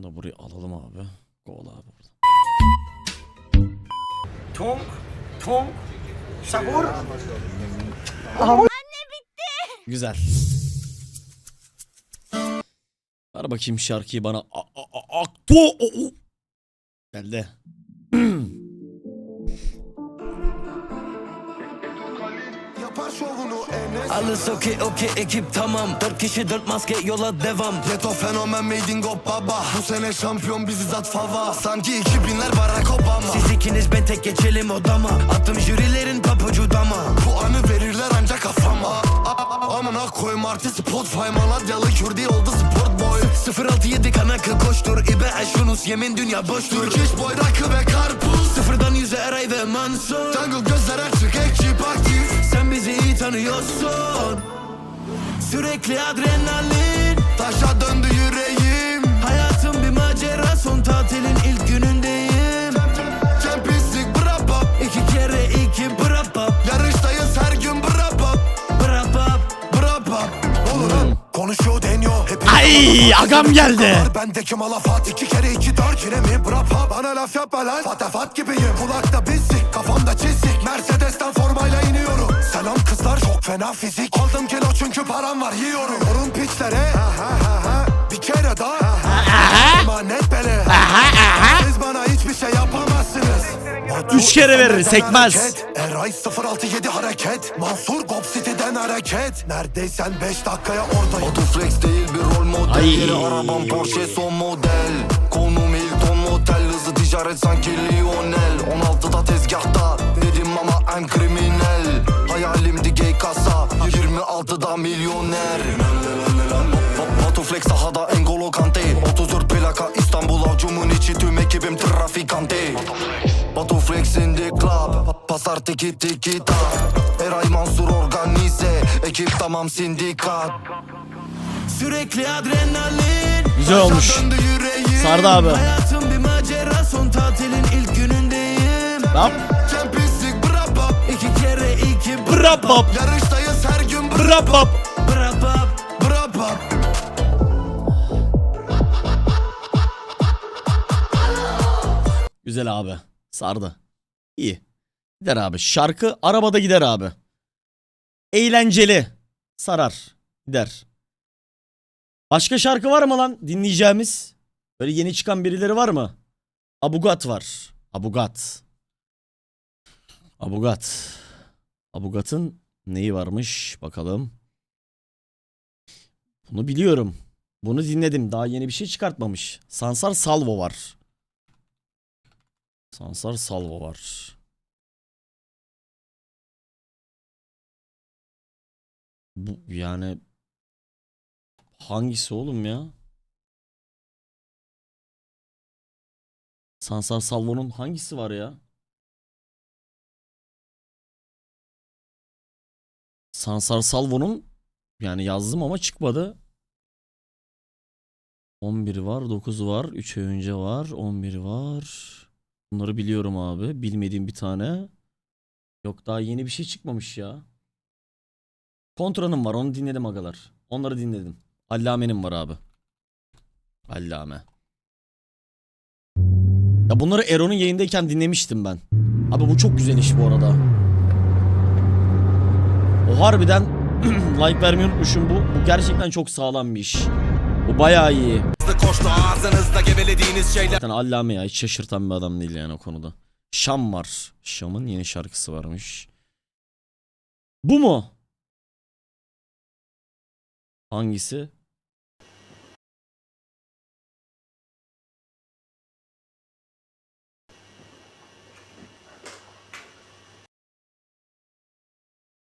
Bunu da buraya alalım abi. Gol abi burada. Tonk, tonk, sahur. Güzel. Ver bakayım şarkıyı bana. A a a o. Geldi. Alles okey okey ekip tamam. Dört kişi dört maske yola devam. Leto fenomen made in Go baba Bu sene şampiyon bizi zat fava. Sanki 2000'ler Barack Obama. Siz ikiniz ben tek geçelim odama. Attım jürilerin papucu dama. Bu anı verirler ancak kafama Amına koyma artist Spotify Malatyalı Kürdi oldu sport boy. 067 kanakı koştur İbe eşunus yemin dünya boştur. Türk iş boy rakı ve karpuz. Sıfırdan yüze Eray ve Mansur. Jungle gözler açık ekip aktif Sen bizi iyi tanıyorsun. Sürekli adrenalin. Taşa döndü yüreğim. Hayatım bir macera son tatilin ilk günündeyim. Champions League bra bap İki kere iki bra Ay agam geldi. Bendeki malafat iki kere iki dört yine mi? Brapa Bana laf yapma lan. Fatafat gibiyim. Kulakta bizlik kafamda çizik Mercedes'ten formayla iniyorum. Selam kızlar çok fena fizik. Aldım kilo çünkü param var yiyorum. Yorum piçlere ha ha ha ha. Bir kere daha. Emanet bele. Siz bana hiçbir şey yapamazsınız. Üç kere verir, sekmez. Eray 067 hareket. Mansur Gob City'den hareket. Neredeysen 5 dakikaya oradayım. Otoflex değil bir rol model. Yeni arabam Porsche son model. Konum Hilton Motel. Hızlı ticaret sanki Lionel. 16'da tezgahta Dedim ama en kriminal. Hayalimdi gay kasa. 26'da milyoner. Batuflex sahada Engolo Kante. 34 plaka İstanbul avcumun içi. Tüm ekibim trafikante. Batuflex in the club. Pasar tiki tiki ta Eray Mansur organize Ekip tamam sindikat Sürekli adrenalin Güzel olmuş. Sardı abi. Hayatım bir macera son tatilin ilk günündeyim Rap. Champions League bra bap İki kere iki Rap bap. Yarıştayız her gün bra Rap bap. bra bap bra bap Güzel abi. Sardı. İyi. Gider abi. Şarkı arabada gider abi. Eğlenceli. Sarar. Gider. Başka şarkı var mı lan dinleyeceğimiz? Böyle yeni çıkan birileri var mı? Abugat var. Abugat. Abugat. Abugat'ın neyi varmış bakalım. Bunu biliyorum. Bunu dinledim. Daha yeni bir şey çıkartmamış. Sansar Salvo var. Sansar Salvo var. Bu yani hangisi oğlum ya? Sansar Salvo'nun hangisi var ya? Sansar Salvo'nun yani yazdım ama çıkmadı. 11 var, 9 var, 3 ay önce var, 11 var. Bunları biliyorum abi. Bilmediğim bir tane. Yok daha yeni bir şey çıkmamış ya. Kontra'nın var onu dinledim agalar. Onları dinledim. Allame'nin var abi. Allame. Ya bunları Eron'un yayındayken dinlemiştim ben. Abi bu çok güzel iş bu arada. O harbiden like vermeyi unutmuşum bu. Bu gerçekten çok sağlam bir iş. Bu bayağı iyi. Koştu ağzınızda gevelediğiniz şeyler Zaten Allame ya hiç şaşırtan bir adam değil yani o konuda. Şam var. Şam'ın yeni şarkısı varmış. Bu mu? Hangisi?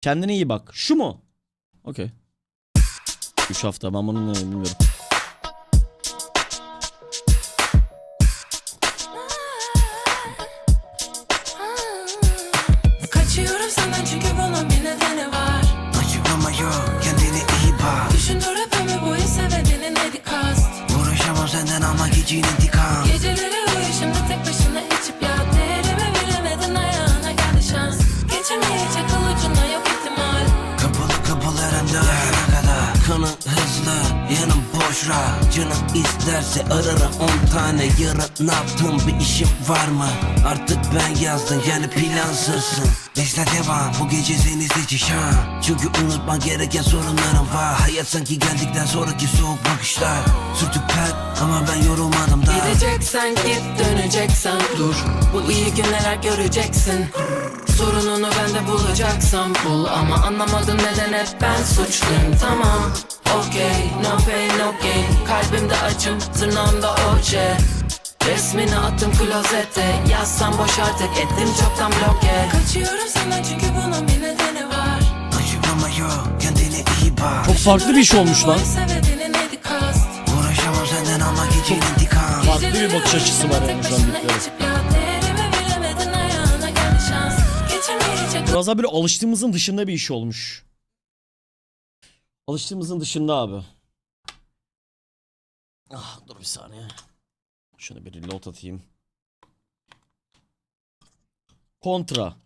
Kendine iyi bak. Şu mu? Okey. 3 hafta ben bunu bilmiyorum. Büşra Canım isterse ararım on tane Yarın ne yaptım bir işim var mı? Artık ben yazdım yani plansızsın. Bizde devam bu gece seni seçişen Çünkü unutman gereken sorunlarım var. Hayat sanki geldikten sonraki soğuk bakışlar. Sürtük pek ama ben yorulmadım da. Gideceksen git döneceksen dur. Bu iyi günler göreceksin Sorununu bende bulacaksan bul. Ama anlamadım neden hep ben suçluyum. Tamam okey. No pain no gain. Kalbimde acım tırnağımda oje Resmini attım klozete. Yazsam boş artık ettim çoktan bloke. Kaçıyorum senden çünkü bunun bir nedeni var. Açıklama yok kendine iyi bak. Çok farklı bir iş olmuş lan. Uğraşamam senden almak için intikam. Farklı bir bakış açısı var yani şu an Biraz daha böyle alıştığımızın dışında bir iş olmuş. Alıştığımızın dışında abi. Ah dur bir saniye. Şunu bir reload atayım. Kontra.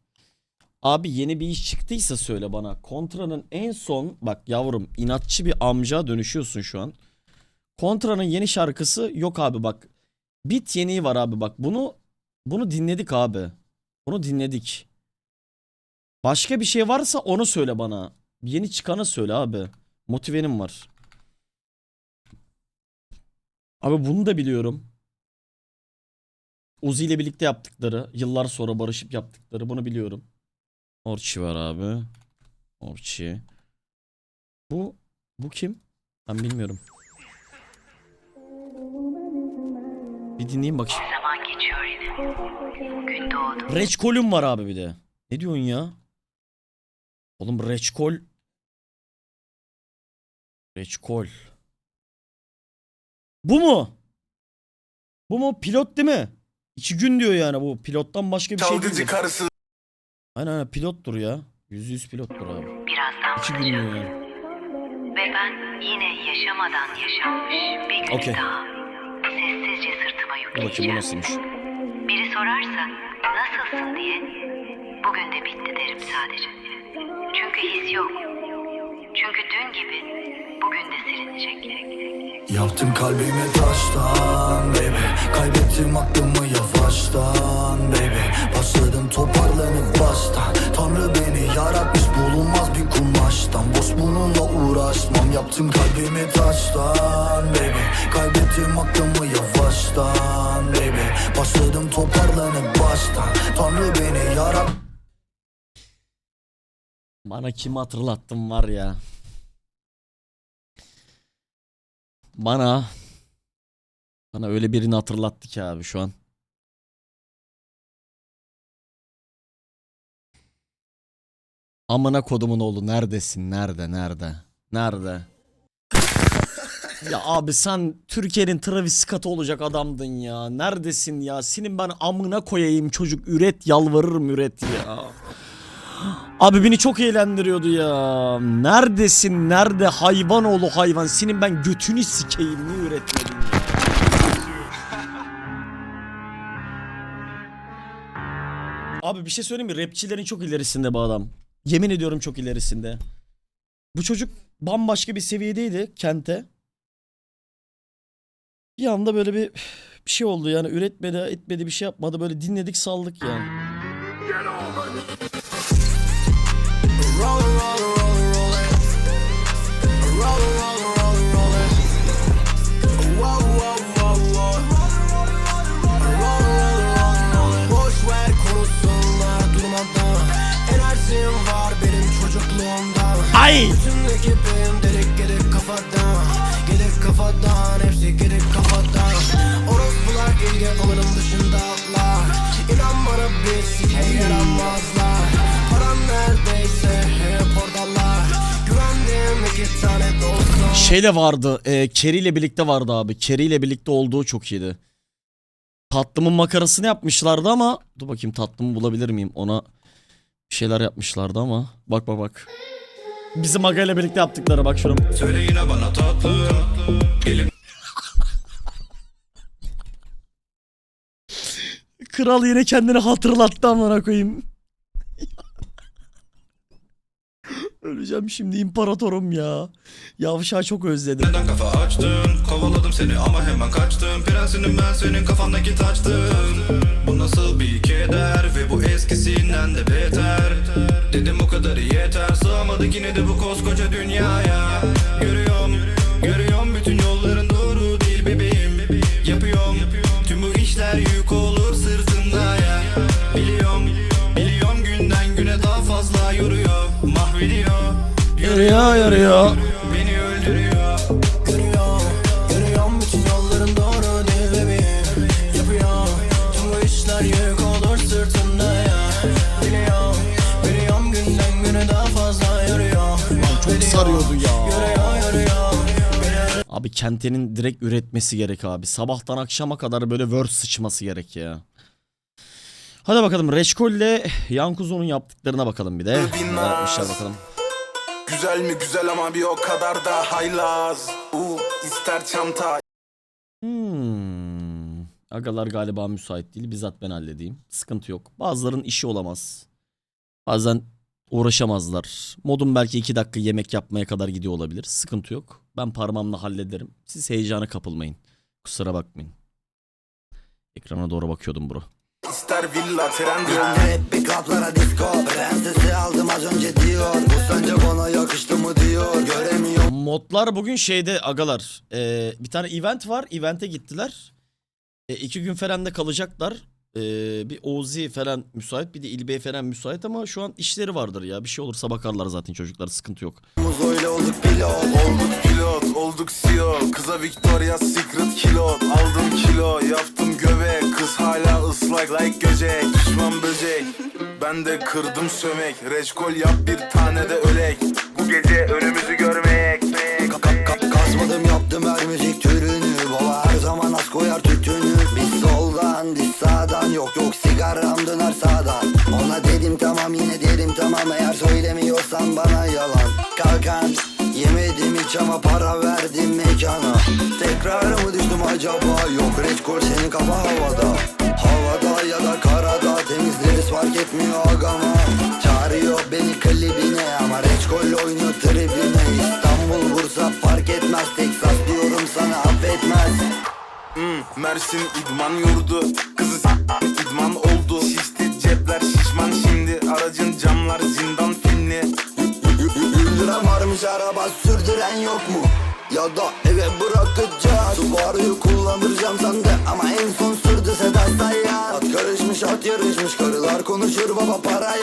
Abi yeni bir iş çıktıysa söyle bana. Kontra'nın en son bak yavrum inatçı bir amca dönüşüyorsun şu an. Kontra'nın yeni şarkısı yok abi bak. Bit yeniği var abi bak. Bunu bunu dinledik abi. Bunu dinledik. Başka bir şey varsa onu söyle bana. Yeni çıkanı söyle abi. Motivenim var. Abi bunu da biliyorum. Uzi ile birlikte yaptıkları, yıllar sonra barışıp yaptıkları bunu biliyorum. Orçi var abi. Orçi. Bu bu kim? Ben bilmiyorum. Bir dinleyeyim bakayım. Zaman geçiyor yine. Gün doğdu. Reçkol'üm var abi bir de. Ne diyorsun ya? Oğlum reçkol. Reçkol. Bu mu? Bu mu? Pilot değil mi? İki gün diyor yani bu. Pilottan başka bir şey Çalgıcı değil. karısı Aynen aynen pilottur ya. Yüz yüz pilottur abi. Birazdan İki gün diyor yani. Ve ben yine yaşamadan yaşanmış bir gün Okey. daha sessizce sırtıma Dur bakayım bu yükleyeceğim. nasılmış. Biri sorarsa nasılsın diye bugün de bitti derim sadece. Yok. Çünkü dün gibi bugün de silinecek. Yaptım kalbimi taştan baby. Kaybettim aklımı yavaştan baby. Başladım toparlanıp baştan. Tanrı beni yaratmış bulunmaz bir kumaştan. Boş bununla uğraşmam. Yaptım kalbimi taştan baby. Kaybettim aklımı yavaştan baby. Başladım toparlanıp baştan. Tanrı beni yarat Bana kimi hatırlattın var ya. Bana bana öyle birini hatırlattı ki abi şu an. Amına kodumun oğlu neredesin? Nerede? Nerede? Nerede? ya abi sen Türkiye'nin Travis Scott'ı olacak adamdın ya. Neredesin ya? Senin ben amına koyayım çocuk. Üret yalvarırım üret ya. Abi beni çok eğlendiriyordu ya. Neredesin? Nerede? Hayvan oğlu hayvan. Senin ben götünü sikeyim. Niye üretmedin ya? Abi bir şey söyleyeyim mi? Rapçilerin çok ilerisinde bu adam. Yemin ediyorum çok ilerisinde. Bu çocuk bambaşka bir seviyedeydi kente. Bir anda böyle bir bir şey oldu yani üretmedi etmedi bir şey yapmadı böyle dinledik saldık yani. Ay! Neredeyse hep Şey de vardı. E, Kerry ile birlikte vardı abi. Kerry ile birlikte olduğu çok iyiydi. Tatlımın makarasını yapmışlardı ama dur bakayım tatlımı bulabilir miyim? Ona bir şeyler yapmışlardı ama bak bak bak. Bizim Aga ile birlikte yaptıkları bak şuna. Söyle yine bana tatlı Kral yine kendini hatırlattı amına koyayım. Öleceğim şimdi imparatorum ya. Yavşağı çok özledim. Neden kafa açtın? Kovaladım seni ama hemen kaçtım Prensinim ben senin kafandaki taçtım Bu nasıl bir keder Ve bu eskisinden de beter. Dedim o kadarı yeter. Sığamadık yine de bu koskoca dünyaya Yarıyor yarıyor. Beni öldürüyor Görüyor, görüyorum bütün yolların doğru değil bebeğim Yapıyor, tüm bu işler yük olur sırtımda ya Biliyorum, biliyorum günden güne daha fazla yoruyor Çok sarıyordu ya. Abi Kente'nin direkt üretmesi gerek abi. Sabahtan akşama kadar böyle verse sıçması gerek ya. Hadi bakalım Reçkol ile Yankuzo'nun yaptıklarına bakalım bir de. Neler yapmışlar bakalım. Güzel mi güzel ama bir o kadar da haylaz Uuu ister çanta Hmm. Agalar galiba müsait değil. Bizzat ben halledeyim. Sıkıntı yok. Bazıların işi olamaz. Bazen uğraşamazlar. Modum belki iki dakika yemek yapmaya kadar gidiyor olabilir. Sıkıntı yok. Ben parmağımla hallederim. Siz heyecana kapılmayın. Kusura bakmayın. Ekrana doğru bakıyordum bro. İster villa tren yol Hep bir klaplara disco Prensesi aldım az önce diyor Bu sence bana yakıştı mı diyor Göremiyorum Modlar bugün şeyde agalar. Ee, bir tane event var. Event'e gittiler. E, iki gün falan da kalacaklar. Ee, bir Ozi falan müsait bir de İlbey falan müsait ama şu an işleri vardır ya. Bir şey olursa bakarlar zaten çocuklar sıkıntı yok. öyle olduk pilot Olduk pilot olduk CEO Kıza Victoria Secret kilo. Aldım kilo yaptım göbek Kız hala ıslak like göcek Düşman böcek. Ben de kırdım sömek. Reçkol yap bir tane de ölek. Bu gece önümüzü görmek. Ka- ka- ka- Kasmadım yaptım her müzik türünü. Baba her zaman az koyar biz sağdan Yok yok sigaram döner sağdan. Ona dedim tamam yine derim tamam. Eğer söylemiyorsan bana yalan. Kalkan yemedim hiç ama para verdim mekana. Tekrar mı düştüm acaba? Yok reçkol senin kafa havada. Havada ya da karada Temizleriz fark etmiyor agama. Çağırıyor beni klibine Ama reçkol oynuyor tribine. İstanbul Bursa fark etmez Texas diyorum sana affetmez Hmm, Mersin idman yurdu Kızı idman oldu. Şişti cepler şişman şimdi Aracın camlar zindan filmli Güldüren varmış araba sürdüren yok mu? Ya da eve bırakacağız. Subaru'yu kullandıracağım sandı Ama en son sürdü Sedat Sayan At karışmış at yarışmış Karılar konuşur baba para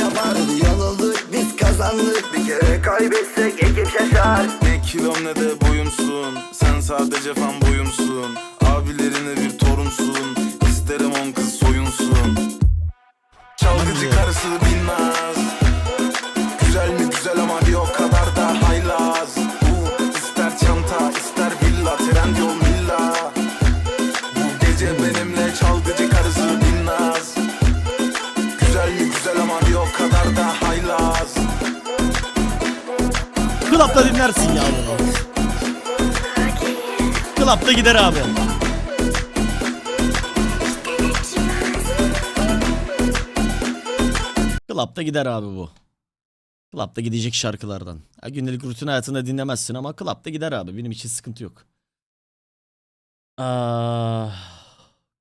ya. Klapta gider abi. Klapta gider abi bu. Klapta gidecek şarkılardan. Ha, gündelik rutin hayatında dinlemezsin ama klapta gider abi. Benim için sıkıntı yok. Ah,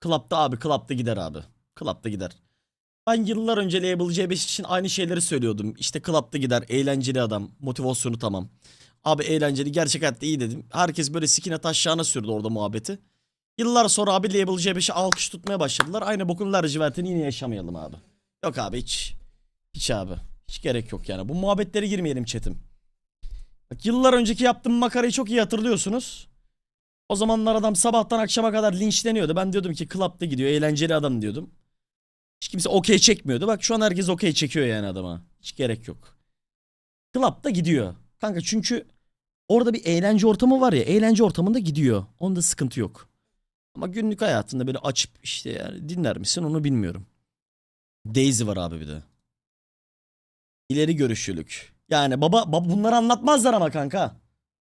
klapta abi, klapta gider abi. Klapta gider. Ben yıllar önce Label C5 için aynı şeyleri söylüyordum. İşte klapta gider, eğlenceli adam, motivasyonu tamam. Abi eğlenceli, gerçek hayatta iyi dedim. Herkes böyle sikine taşağına sürdü orada muhabbeti. Yıllar sonra abi Label C5'i alkış tutmaya başladılar. Aynı bokun lacivertini yine yaşamayalım abi. Yok abi hiç. Hiç abi. Hiç gerek yok yani. Bu muhabbetlere girmeyelim chatim. Bak yıllar önceki yaptığım makarayı çok iyi hatırlıyorsunuz. O zamanlar adam sabahtan akşama kadar linçleniyordu. Ben diyordum ki klapta gidiyor, eğlenceli adam diyordum. Hiç kimse okey çekmiyordu. Bak şu an herkes okey çekiyor yani adama. Hiç gerek yok. Club'da gidiyor. Kanka çünkü orada bir eğlence ortamı var ya. Eğlence ortamında gidiyor. Onda sıkıntı yok. Ama günlük hayatında böyle açıp işte yani dinler misin onu bilmiyorum. Daisy var abi bir de. İleri görüşlülük. Yani baba, baba bunları anlatmazlar ama kanka.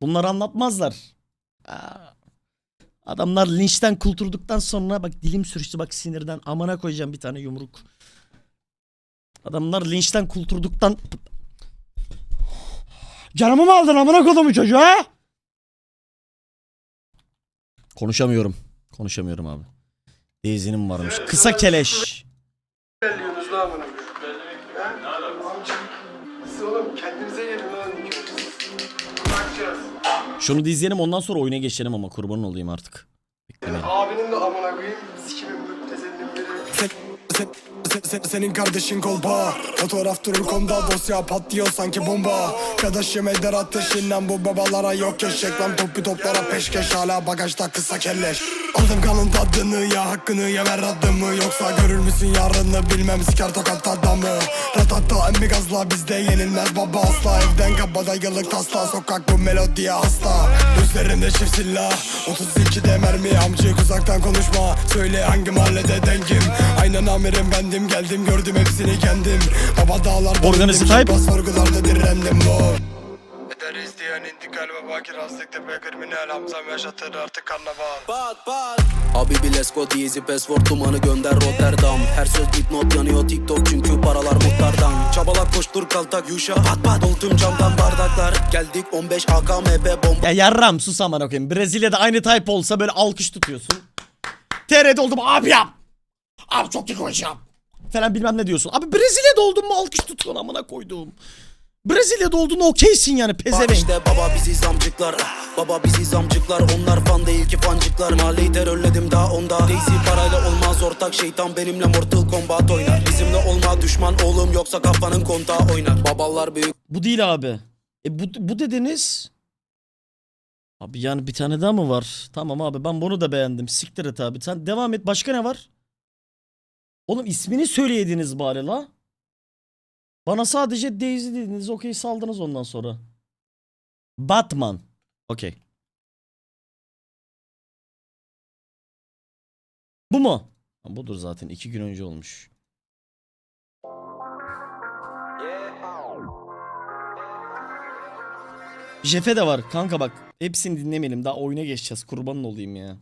Bunları anlatmazlar. Adamlar linçten kulturduktan sonra bak dilim sürçtü bak sinirden amına koyacağım bir tane yumruk. Adamlar linçten kulturduktan Canımı mı aldın amına kodumu çocuğu ha? Konuşamıyorum. Konuşamıyorum abi. Daisy'nin varmış. Kısa keleş. Belliyorsunuz lan bana. Siz oğlum kendinize gelin lan. Bakacağız. Şunu da izleyelim ondan sonra oyuna geçelim ama kurbanın olayım artık. Beklemeyin. Abinin de amına koyayım. Sikimin müptezelinin biri. Sen, sen, sen- sen- senin kardeşin kolpa Fotoğraf durur komda dosya patlıyor sanki bomba. Arkadaşım eder ateşinden bu babalara yok eşek. Lan topu toplara peşkeş hala bagajda kısa kelleş. Aldım kanın tadını ya hakkını ya ver adımı. Yoksa görür müsün yarını bilmem siker tokat adamı. Ratata emmi gazla bizde yenilmez baba asla. Evden kabada yıllık tasla sokak bu melodiye hasta Üzerinde çift silah. 32'de mermi amcık uzaktan konuşma. Söyle hangi mahallede dengim? Aynen amirim bendim geldim gördüm hepsini kendim. Baba dağlarda Organize indim, type. Sorgularda direndim bu Eder isteyen intikal ve bakir hastık tepe kriminal Hamzam yaşatır artık karnaval Habibi let's go diyezi password dumanı gönder Rotterdam Her söz dipnot yanıyor TikTok çünkü paralar muhtardan Çabala koştur kaltak yuşa pat pat Dol tüm camdan bardaklar Geldik 15 AKMP bomba Ya yarram sus aman okuyayım. Brezilya'da aynı type olsa böyle alkış tutuyorsun. TR'de oldum abi yap. Abi çok iyi konuşacağım. Falan bilmem ne diyorsun. Abi Brezilya'da oldun mu alkış tutuyorsun amına koyduğum. Brezilya'da olduğunu okeysin yani Bak pezevenk. işte baba bizi zamcıklar Baba bizi zamcıklar Onlar fan değil ki fancıklar Mahalleyi terörledim daha onda Daisy parayla olmaz ortak Şeytan benimle Mortal Kombat oynar Bizimle olma düşman oğlum Yoksa kafanın kontağı oynar Babalar büyük Bu değil abi. E bu, bu dediniz. Abi yani bir tane daha mı var? Tamam abi ben bunu da beğendim. Siktir et abi. Sen devam et. Başka ne var? Oğlum ismini söyleyediniz bari la. Bana sadece Daisy dediniz. Okey saldınız ondan sonra. Batman. Okey. Bu mu? Ha, Budur zaten. iki gün önce olmuş. Jefe de var kanka bak. Hepsini dinlemeyelim. Daha oyuna geçeceğiz. Kurbanın olayım ya.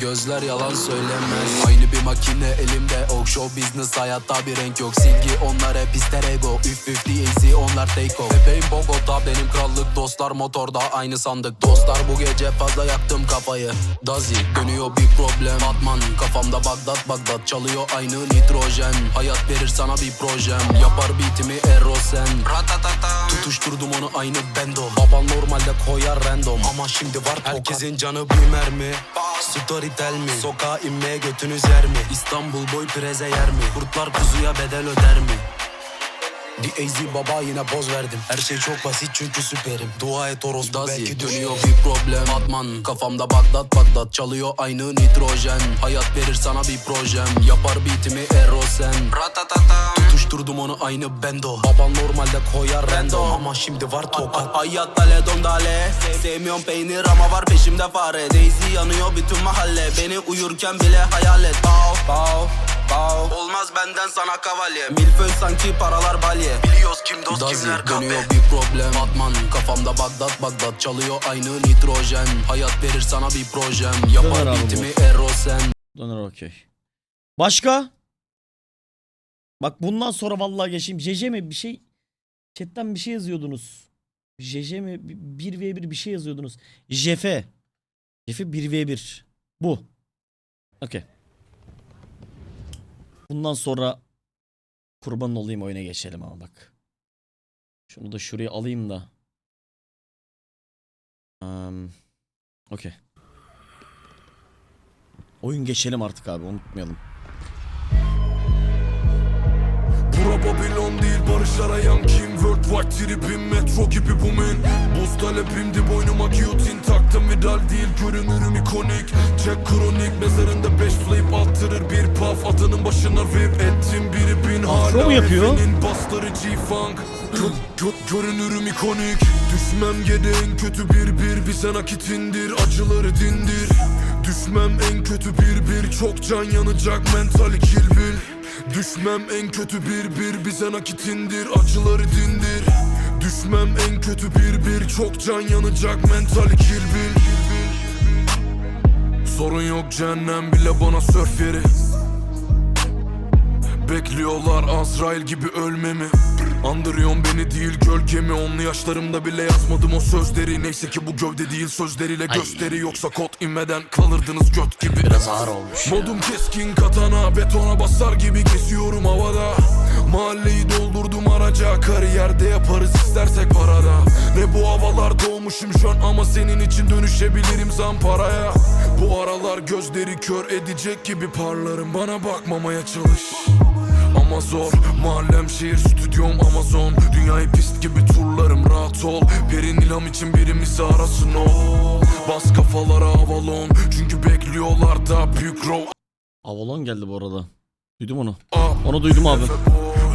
Gözler yalan söylemez. Aynı bir makine elimde. Ok show business hayatta bir renk yok. Silgi onlar hep ister ego. Üf üf easy onlar take off. Bebeğim Bogota benim krallık. Dostlar motorda aynı sandık. Dostlar bu gece fazla yaktım kafayı. Dazi dönüyor bir problem. Batman kafamda Bagdat Bagdat Çalıyor aynı nitrojen. Hayat verir sana bir projem. Yapar beatimi Erosen. Ratatata Tutuşturdum onu aynı bendo Baban normalde koyar random Ama şimdi var Herkesin canı bir mermi Storytel mi? Sokağa inmeye götünüz yer mi? İstanbul boy preze yer mi? Kurtlar kuzuya bedel öder mi? DAZ baba yine poz verdim. Her şey çok basit çünkü süperim. Dua et orospu belki dönüyor bir problem. Batman kafamda Bagdat Bagdat Çalıyor aynı nitrojen. Hayat verir sana bir projem. Yapar beatimi Erosen. Ratatata Tutuşturdum onu aynı bendo. Baban normalde koyar random. Ama şimdi var tokat. Hayat dale don dale. Sevmiyorum peynir ama var peşimde fare. Daisy yanıyor bütün mahalle. Beni uyurken bile hayal et. Bow bow bow Olmaz benden sana kavalye. Milföy sanki paralar balye. Biliyoruz kim dost kimler kahpe dönüyor bir problem. Batman kafamda Bagdat Bagdat Çalıyor aynı nitrojen. Hayat verir sana bir projem. Yapar beatimi Erosen. Döner okey. Başka? Bak bundan sonra vallahi geçeyim. JJ mi bir şey chatten bir şey yazıyordunuz. JJ mi 1v1 bir şey yazıyordunuz. Jefe. Jefe 1v1. Bu. Okey. Bundan sonra kurban olayım oyuna geçelim ama bak. Şunu da şuraya alayım da. Um, Okey. Oyun geçelim artık abi unutmayalım. Bura Babylon değil barış arayan kim Worldwide tripim metro gibi bu min. Buz talebimdi boynuma giyotin taktım. Vidal değil görünürüm ikonik. Jack kronik mezarında beş flip attırır. Bir puff Atının başına rip ettim. Biri bin Afro hala mu yapıyor? Efe'nin basları G-Funk. Gö- gö- Görünürüm ikonik. Düşmem gede en kötü bir bir Bir sen akitindir acıları dindir. Düşmem en kötü bir bir Çok can yanacak mentali kill bill Düşmem en kötü bir bir Bize nakitindir acıları dindir. Düşmem en kötü bir bir Çok can yanacak mentali kill bill Sorun yok cehennem bile bana sörf yeri Bekliyorlar Azrail gibi ölmemi Andırıyorsun beni değil gölgemi Onlu yaşlarımda bile yazmadım o sözleri. Neyse ki bu gövde değil sözleriyle gösteri. Yoksa kod inmeden kalırdınız göt gibi. Biraz ağır olmuş ya. Modum keskin katana Betona basar gibi geziyorum havada. Mahalleyi doldurdum araca Kariyerde yaparız istersek parada. Ne bu havalar doğmuşum şu an Ama senin için dönüşebilirim zamparaya. Bu aralar gözleri kör edecek gibi parlarım. Bana bakmamaya çalış ama zor Mahallem şehir stüdyom Amazon. Dünyayı pist gibi turlarım rahat ol. Perin ilham için birimizi arasın o Bas kafalara avalon. Çünkü bekliyorlar da büyük rol. Avalon geldi bu arada. Duydum onu. Onu duydum abi.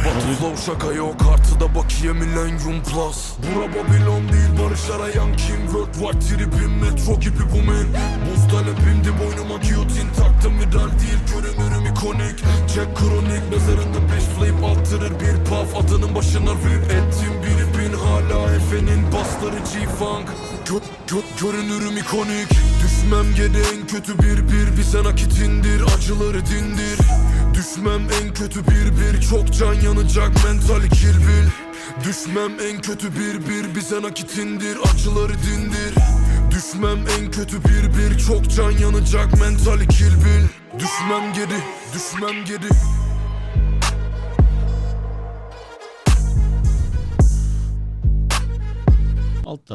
Batı flow şaka yok artıda bakiye milenyum plus. Bura Babylon değil barış arayan kim? Worldwide tripim metro gibi bu men. Buz talebimdi boynuma giyotin taktım viral değil görünürüm ikonik. Jack kronik mezarında attırır bir puff Adının başına rip ettim. Biri bin hala Efe'nin basları G-Funk. Gö gö görünürüm ikonik. Düşmem gene en kötü bir bir Bir sen akitindir acıları dindir. Düşmem en kötü bir bir Çok can yanacak mentali kill bill. Düşmem en kötü bir bir Bize nakitindir acıları dindir. Düşmem en kötü bir bir Çok can yanacak mentali kill bill. Düşmem geri, düşmem geri Alt.